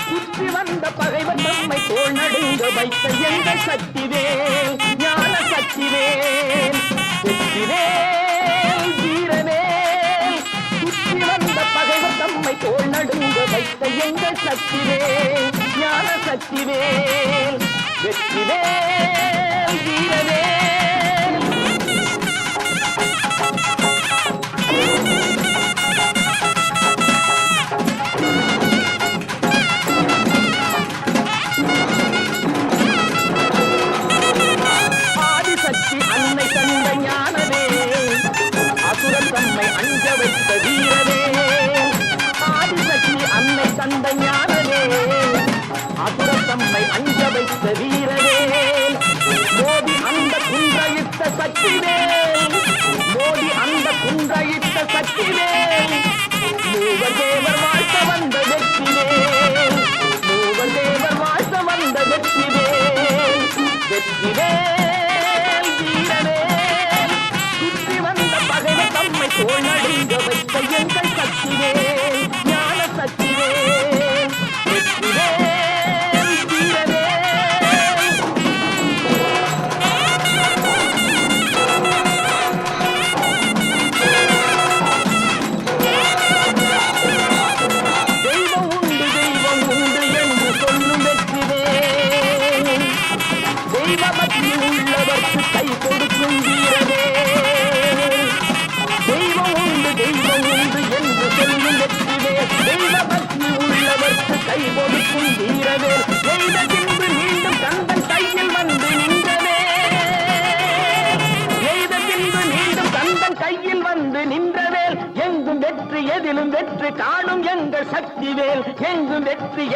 சுற்றி வந்த பகைவன் நம்மை தோல் நடுங்க வைத்த எங்கள் சக்திவேல் ஞான சக்திவேல் சுற்றிவேல் வீரவேல் சுற்றி வந்த பகைவன் நம்மை தோல் குன்றையிட்ட மூவர் தேவர் வாழ்த்த வந்த வெற்றிவேல். மூவர் தேவர் வாழ்த்த வந்த வெற்றிவேல். வெற்றிவேல். தெய்வ உள்ளவர்க்கு கை கொடுக்கும் வீரவே தெய்வம் உண்டு தெய்வம் உண்டு என்று சொல்லும் வெற்றிவே. தெய்வ உள்ளவர்க்கு கை கொடுக்கும் வீரவே எய்த பின்பு மீண்டும் கந்தன் கையில் வந்து நின்றவே. எய்த பின்பு மீண்டும் கையில் வந்து எங்கும் வெற்றி எதிலும் வெற்றி காணும் எங்கள் சக்திவேல் எங்கும் வெற்றி